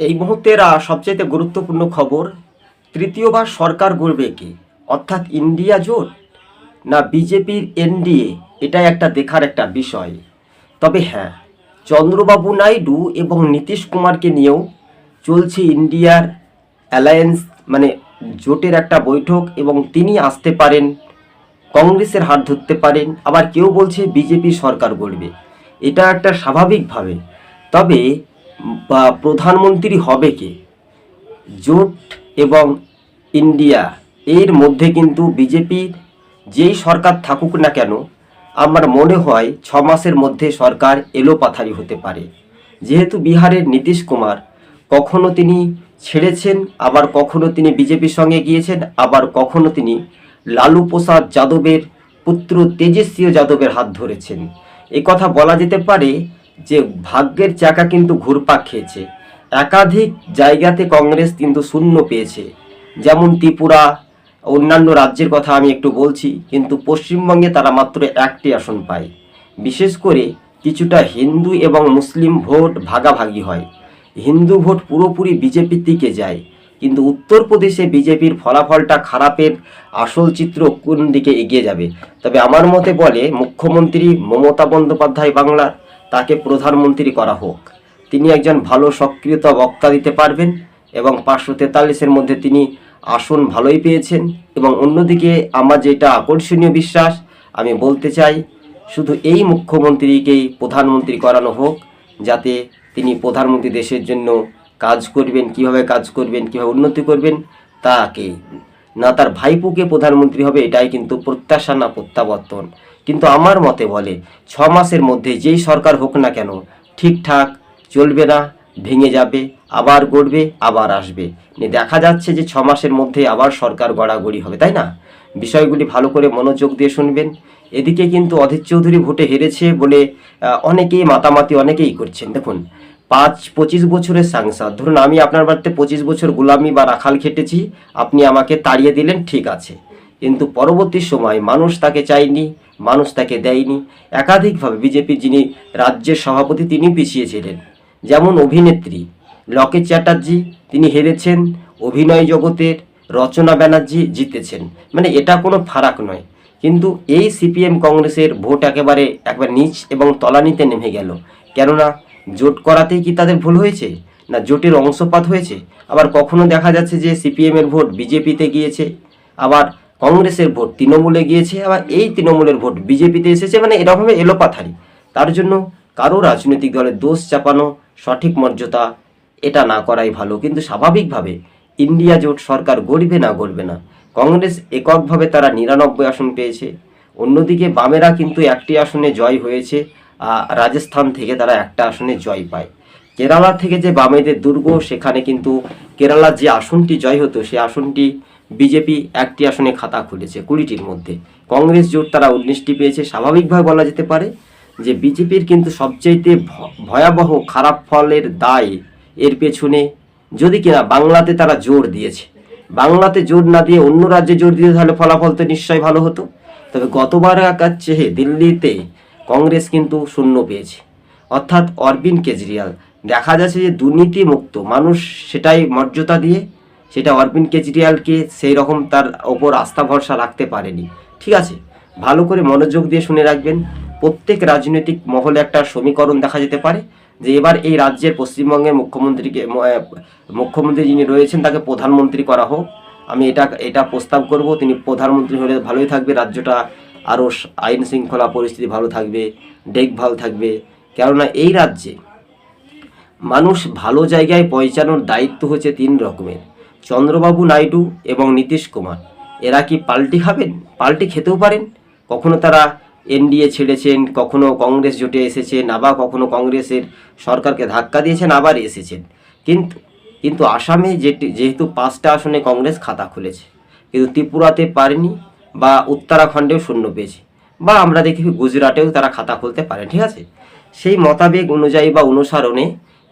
এই মুহূর্তের সবচেয়ে গুরুত্বপূর্ণ খবর, তৃতীয়বার সরকার গড়বে কে? অর্থাৎ ইন্ডিয়া জোট না বিজেপির এনডিএ? এটাই একটা দেখার একটা বিষয়। তবে হ্যাঁ চন্দ্রবাবু নাইডু এবং নীতিশ কুমারকে নিয়েও চলছে ইন্ডিয়ার অ্যালায়েন্স মানে জোটের একটা বৈঠক এবং তিনি আসতে পারেন, কংগ্রেসের হাত ধরতে পারেন, আবার কেউ বলছে বিজেপি সরকার গড়বে। এটা একটা স্বাভাবিকভাবে। তবে বা প্রধানমন্ত্রী হবে কে? জোট এবং ইন্ডিয়া, এর মধ্যে কিন্তু বিজেপির যেই সরকার থাকুক না কেন, আমার মনে হয় ছ মাসের মধ্যে সরকার এলোপাথারি হতে পারে। যেহেতু বিহারের নীতিশ কুমার, কখনো তিনি ছেড়েছেন, আবার কখনো তিনি বিজেপির সঙ্গে গিয়েছেন, আবার কখনো তিনি লালু প্রসাদ যাদবের পুত্র তেজস্বী যাদবের হাত ধরেছেন। এ কথা বলা যেতে পারে যে ভাগ্যের চাকা কিন্তু ঘুরপাক খেয়েছে। একাধিক জায়গাতে কংগ্রেস কিন্তু শূন্য পেয়েছে। যেমন ত্রিপুরা, অন্যান্য রাজ্যের কথা আমি একটু বলছি, কিন্তু পশ্চিমবঙ্গে তারা মাত্র একটি আসন পায়। বিশেষ করে কিছুটা হিন্দু এবং মুসলিম ভোট ভাগাভাগি হয়। হিন্দু ভোট পুরোপুরি বিজেপির দিকে যায়, কিন্তু উত্তরপ্রদেশে বিজেপির ফলাফলটা খারাপের আসল চিত্র কোন দিকে এগিয়ে যাবে? তবে আমার মতে বলে মুখ্যমন্ত্রী মমতা বন্দ্যোপাধ্যায় বাংলার তাকে প্রধানমন্ত্রী করা হোক। তিনি একজন ভালো সক্রিয়তা বক্তা দিতে পারবেন এবং পাঁচশো তেতাল্লিশের মধ্যে তিনি আসন ভালোই পেয়েছেন। এবং অন্যদিকে আমার যেটা আকর্ষণীয় বিশ্বাস, আমি বলতে চাই, শুধু এই মুখ্যমন্ত্রীকেই প্রধানমন্ত্রী করানো হোক, যাতে তিনি প্রধানমন্ত্রী দেশের জন্য কাজ করবেন, কীভাবে কাজ করবেন, কীভাবে উন্নতি করবেন, তাকে। না তার ভাইপুকে প্রধানমন্ত্রী হবে, এটাই কিন্তু প্রত্যাশা, না প্রত্যাবর্তন। কিন্তু আমার মতে বলে, ছ মাসের মধ্যে যেই সরকার হোক না কেন, ঠিকঠাক চলবে না, ভেঙে যাবে, আবার গড়বে, আবার আসবে। দেখা যাচ্ছে যে ছ মাসের মধ্যে আবার সরকার গড়াগড়ি হবে, তাই না? বিষয়গুলি ভালো করে মনোযোগ দিয়ে শুনবেন। এদিকে কিন্তু অধীর চৌধুরী ভোটে হেরেছে বলে অনেকেই মাতামাতি অনেকেই করছেন। দেখুন, পাঁচ পঁচিশ বছরের সাংসদ। ধরুন, আমি আপনার বাড়িতে পঁচিশ বছর গোলামি বা রাখাল খেটেছি, আপনি আমাকে তাড়িয়ে দিলেন, ঠিক আছে। কিন্তু পরবর্তী সময় মানুষ তাকে চায়নি মানুষ তাকে দেয়নি। একাধিকভাবে বিজেপির যিনি রাজ্যের সভাপতি তিনি পিছিয়েছিলেন যেমন অভিনেত্রী লকেট চ্যাটার্জি, তিনি হেরেছেন। অভিনয় জগতের রচনা ব্যানার্জি জিতেছেন। মানে এটা কোনো ফারাক নয়। কিন্তু এই সিপিএম কংগ্রেসের ভোট একেবারে একবার নিচ এবং তলানিতে নেমে গেল। কেননা জোট করাতেই কি তাদের ভুল হয়েছে? না জোটের অংশপাত হয়েছে? আবার কখনো দেখা যাচ্ছে যে সিপিএমের ভোট বিজেপিতে গিয়েছে? আবার কংগ্রেসের ভোট, তৃণমূলে গিয়েছে, আবার এই তৃণমূলের ভোট বিজেপিতে এসেছে মানে এরকমভাবে এলোপাথারি তার জন্য কারও রাজনৈতিক দলের দোষ চাপানো, সঠিক মর্যাদা এটা না করাই ভালো। কিন্তু স্বাভাবিকভাবে ইন্ডিয়া জোট সরকার গড়বে না গড়বে না। কংগ্রেস এককভাবে তারা নিরানব্বই আসন পেয়েছে। অন্যদিকে বামেরা কিন্তু একটি আসনে জয় হয়েছে রাজস্থান থেকে তারা একটা আসনে জয় পায়। কেরালা থেকে যে বামেদের দুর্গ, সেখানে কিন্তু কেরালার যে আসনটি জয় হতো সেই আসনটি বিজেপি একটি আসনে খাতা খুলেছে কুড়িটির মধ্যে। কংগ্রেস জোট তারা উনিশটি পেয়েছে। স্বাভাবিকভাবে বলা যেতে পারে যে বিজেপির কিন্তু সবচাইতে ভয়াবহ খারাপ ফলের দায় এর পেছনে যদি কিনা বাংলাতে তারা জোর দিয়েছে। বাংলাতে জোর না দিয়ে অন্য রাজ্যে জোর দিতে তাহলে ফলাফল তো নিশ্চয়ই ভালো হতো। তবে গতবার একার চেয়ে দিল্লিতে কংগ্রেস কিন্তু শূন্য পেয়েছে। অর্থাৎ অরবিন্দ কেজরিওয়াল দেখা যাচ্ছে যে দুর্নীতিমুক্ত মানুষ সেটাই মর্যাদা দিয়ে সেটা অরবিন্দ কেজরিওয়ালকে সেই রকম তার ওপর আস্থা ভরসা রাখতে পারেনি। ঠিক আছে, ভালো করে মনোযোগ দিয়ে শুনে রাখবেন, প্রত্যেক রাজনৈতিক মহলে একটা সমীকরণ দেখা যেতে পারে যে এবার এই রাজ্যের পশ্চিমবঙ্গের মুখ্যমন্ত্রীকে মুখ্যমন্ত্রী যিনি রয়েছেন তাকে প্রধানমন্ত্রী করা হোক। আমি এটা এটা প্রস্তাব করব, তিনি প্রধানমন্ত্রী হলে ভালোই থাকবে, রাজ্যটা আরও আইন শৃঙ্খলা পরিস্থিতি ভালো থাকবে ডেক ভালো থাকবে। কেননা এই রাজ্যে মানুষ ভালো জায়গায় পৌঁছানোর দায়িত্ব হচ্ছে তিন রকমের। চন্দ্রবাবু নাইডু এবং নীতিশ কুমার। এরা কি পাল্টি খাবেন? পাল্টি খেতেও পারেন? কখনো তারা এনডিএ ছেড়েছেন, কখনো কংগ্রেস জোটে এসেছেন, আবার কখনো কংগ্রেসের সরকারকে ধাক্কা দিয়েছেন, আবার এসেছেন। কিন্তু কিন্তু আসামে যেটি, যেহেতু পাঁচটা আসনে কংগ্রেস খাতা খুলেছে, কিন্তু ত্রিপুরাতে পারেনি বা উত্তরাখণ্ডেও শূন্য পেয়েছে, বা আমরা দেখি গুজরাটেও তারা খাতা খুলতে পারে, ঠিক আছে? সেই মতাবেগ অনুযায়ী বা অনুসরণে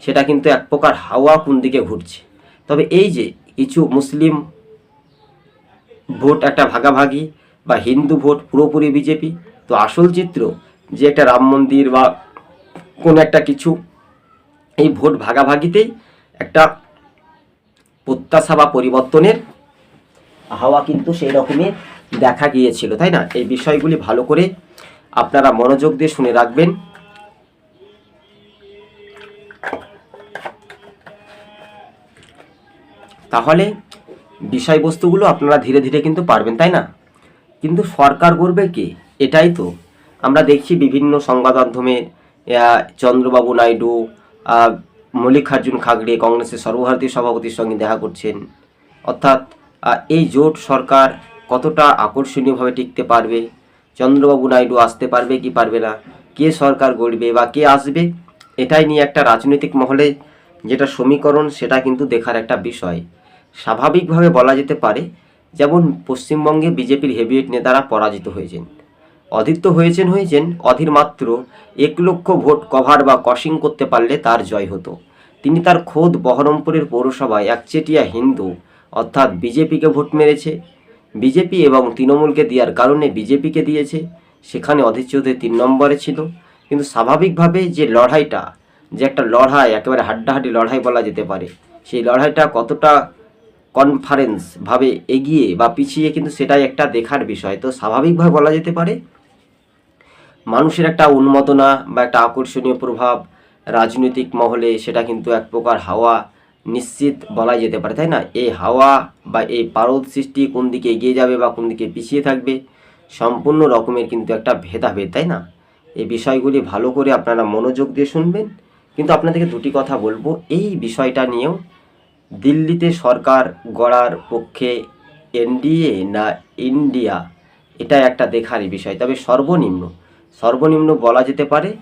সেটা কিন্তু এক প্রকার হাওয়া কোন দিকে ঘুরছে। তবে এই যে কিছু মুসলিম ভোট একটা ভাগাভাগি বা হিন্দু ভোট, পুরোপুরি বিজেপি। তো আসল চিত্র যে একটা রাম মন্দির বা কোনো একটা কিছু, এই ভোট ভাগাভাগিতেই একটা প্রত্যাশা বা পরিবর্তনের হাওয়া কিন্তু সেই রকমই দেখা গিয়েছিল, তাই না? এই বিষয়গুলি ভালো করে আপনারা মনোযোগ দিয়ে শুনে রাখবেন। তাহলে বিষয়বস্তুগুলো আপনারা ধীরে ধীরে কিন্তু পারবেন, তাই না? কিন্তু সরকার করবে কে? এটাই তো। আমরা দেখছি বিভিন্ন সংবাদ মাধ্যমে চন্দ্রবাবু নাইডু মল্লিকার্জুন খাগড়ে কংগ্রেসের সর্বভারতীয় সভাপতির সঙ্গে দেখা করছেন। অর্থাৎ এই জোট সরকার কতটা আকর্ষণীয়ভাবে টিকতে পারবে? চন্দ্রবাবু নাইডু আসতে পারবে কি পারবে না? কে সরকার গড়বে বা কে আসবে? এটাই নিয়ে একটা রাজনৈতিক মহলে যেটা সমীকরণ, সেটা কিন্তু দেখার একটা বিষয়। স্বাভাবিকভাবে বলা যেতে পারে, যেমন পশ্চিমবঙ্গে বিজেপির হেভিওয়েট নেতারা পরাজিত হয়েছেন। অধীর হয়েছেন হয়েছেন অধীর মাত্র এক লক্ষ ভোট কভার বা কশিং করতে পারলে তার জয় হতো। তিনি তার খোদ বহরমপুরের পৌরসভায় একচেটিয়া হিন্দু, অর্থাৎ বিজেপিকে ভোট মেরেছে। বিজেপি এবং তৃণমূলকে দেওয়ার কারণে বিজেপিকে দিয়েছে। সেখানে অধীর চৌধুরী তিন নম্বরে ছিল। কিন্তু স্বাভাবিকভাবে যে লড়াইটা, যে একটা লড়াই, একেবারে হাড্ডাহাড্ডি লড়াই বলা যেতে পারে, সেই লড়াইটা কতটা কনফারেন্স ভাবে এগিয়ে বা পিছিয়ে কিন্তু সেটাই একটা দেখার বিষয়। তো স্বাভাবিকভাবে বলা যেতে পারে, মানুষের একটা উন্মাদনা বা একটা আকর্ষণীয় প্রভাব রাজনৈতিক মহলে সেটা কিন্তু এক প্রকার হাওয়া নিশ্চিত বলা যেতে পারে, তাই না? এই হাওয়া বা এই পারদ সৃষ্টি কোন দিকে এগিয়ে যাবে বা কোন দিকে পিছিয়ে থাকবে সম্পূর্ণ রকমের কিন্তু একটা ভেদাভেদ, তাই না? এই বিষয়গুলি ভালো করে আপনারা মনোযোগ দিয়ে শুনবেন। কিন্তু আপনাদেরকে দুটি কথা বলব। এই বিষয়টা নিয়েও দিল্লিতে সরকার গড়ার পক্ষে এনডিএ না ইন্ডিয়া? এটা একটা দেখারই বিষয়। তবে সর্বনিম্ন সর্বনিম্ন বলা যেতে পারে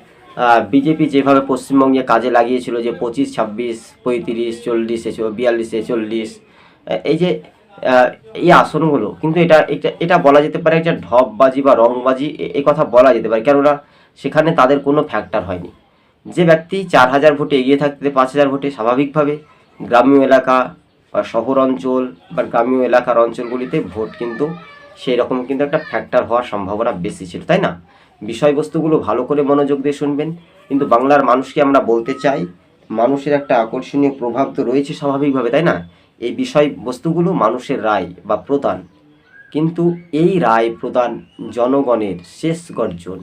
বিজেপি যেভাবে পশ্চিমবঙ্গে কাজে লাগিয়েছিল যে পঁচিশ, ছাব্বিশ, পঁয়ত্রিশ, চল্লিশে বিয়াল্লিশে চল্লিশ এই যে এই আসনগুলো, কিন্তু এটা এটা বলা যেতে পারে একটা ঢপবাজি বা রংবাজি, এ- কথা বলা যেতে পারে। কেননা সেখানে তাদের কোনো ফ্যাক্টর হয়নি। যে ব্যক্তি চার হাজার ভোটে এগিয়ে থাকতে পাঁচ হাজার ভোটে স্বাভাবিকভাবে গ্রাম্য এলাকা বা শহর অঞ্চল বা গ্রাম্য এলাকার অঞ্চলগুলিতে ভোট কিন্তু সেই রকম কিন্তু একটা ফ্যাক্টর হওয়ার সম্ভাবনা বেশি ছিল, তাই না? বিষয়বস্তুগুলো ভালো করে মনোযোগ দিয়ে শুনবেন। কিন্তু বাংলার মানুষকে আমরা বলতে চাই, মানুষের একটা আকর্ষণীয় প্রভাব তো রয়েছে স্বাভাবিকভাবে, তাই না? এই বিষয়বস্তুগুলো মানুষের রায় বা প্রদান। কিন্তু এই রায় প্রদান জনগণের শেষ গর্জন।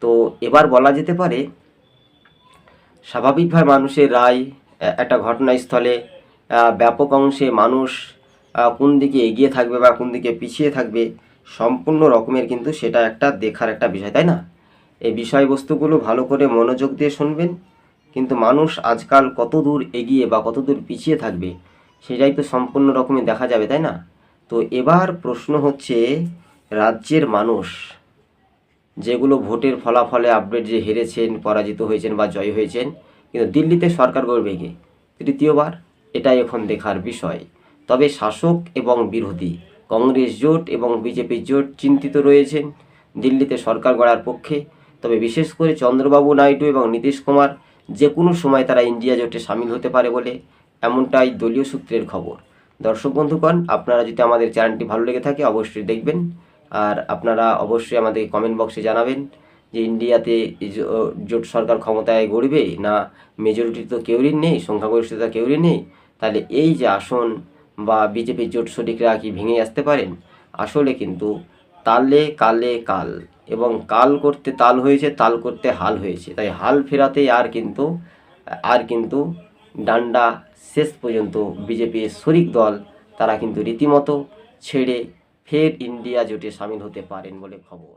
তো এবার বলা যেতে পারে, স্বাভাবিকভাবে মানুষের রায় একটা ঘটনাস্থলে ব্যাপক অংশে মানুষ কোন দিকে এগিয়ে থাকবে বা কোন দিকে পিছিয়ে থাকবে, সম্পূর্ণ রকমের কিন্তু সেটা একটা দেখার একটা বিষয়, তাই না? এই বিষয়বস্তুগুলো ভালো করে মনোযোগ দিয়ে শুনবেন। কিন্তু মানুষ আজকাল কত দূর এগিয়ে বা কত দূর পিছিয়ে থাকবে, সেটাই তো সম্পূর্ণ রকমে দেখা যাবে, তাই না? তো এবার প্রশ্ন হচ্ছে, রাজ্যের মানুষ যেগুলো ভোটের ফলাফলে আপডেট যে হেরেছেন, পরাজিত হয়েছেন বা জয় হয়েছেন কিন্তু দিল্লিতে সরকার গড়বে কে? তৃতীয়বার এটাই এখন দেখার বিষয়। তবে শাসক এবং বিরোধী, কংগ্রেস জোট এবং বিজেপি জোট চিন্তিত রয়েছেন দিল্লিতে সরকার গড়ার পক্ষে। তবে বিশেষ করে চন্দ্রবাবু নাইডু এবং নীতিশ কুমার যে কোনো সময় তারা ইন্ডিয়া জোটে সামিল হতে পারে বলে এমনটাই দলীয় সূত্রের খবর। দর্শক বন্ধুগণ, আপনারা যদি আমাদের চ্যানেলটি ভালো লেগে থাকে, অবশ্যই দেখবেন। আর আপনারা অবশ্যই আমাদের কমেন্ট বক্সে জানাবেন। যে ইন্ডিয়াতে জোট সরকার ক্ষমতায় গড়বে না মেজরিটি তো কেউরই নেই, সংখ্যাগরিষ্ঠতা কেউরই নেই, তাহলে এই যে আসন বা বিজেপির জোট শরিকরা কি ভেঙে আসতে পারেন? আসলে কিন্তু তালে কালে কাল এবং কাল করতে তাল হয়েছে, তাল করতে হাল হয়েছে, তাই হাল ফেরাতে আর কিন্তু আর কিন্তু ডান্ডা শেষ পর্যন্ত বিজেপির শরিক দল, তারা কিন্তু রীতিমতো ছেড়ে ফের ইন্ডিয়া জোটে সামিল হতে পারেন বলে খবর।